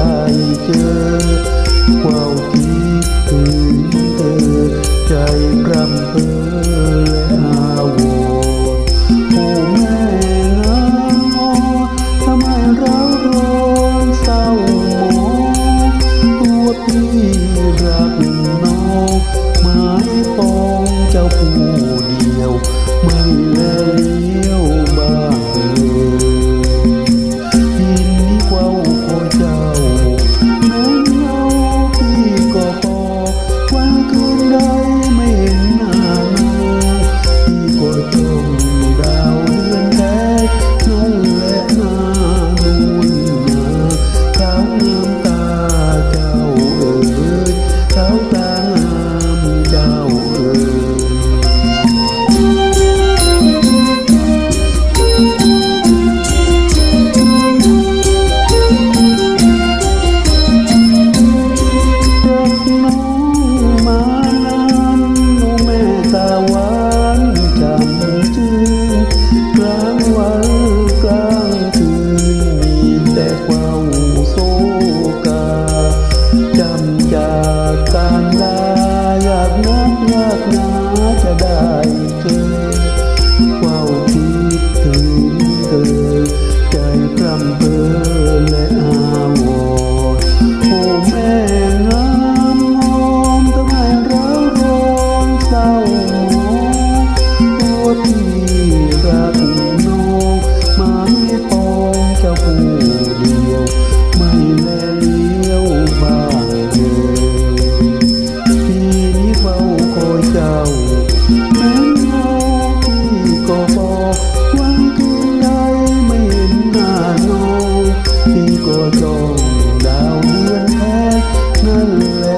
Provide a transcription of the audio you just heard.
ใจเจอความคิดถึงเธอ ใจกรำเพ้อและอาวุธโอ้แม่นะทำไมเราร้อนเศร้าหมองตัวพี่รักน้องหมายปองเจ้าผู้เดียว ไม่แลเลี้ยวบ้างเลย dài cơ quao wow, ký từ từ trải trăm bờ ส่งดาวเรือนแท้เงินและ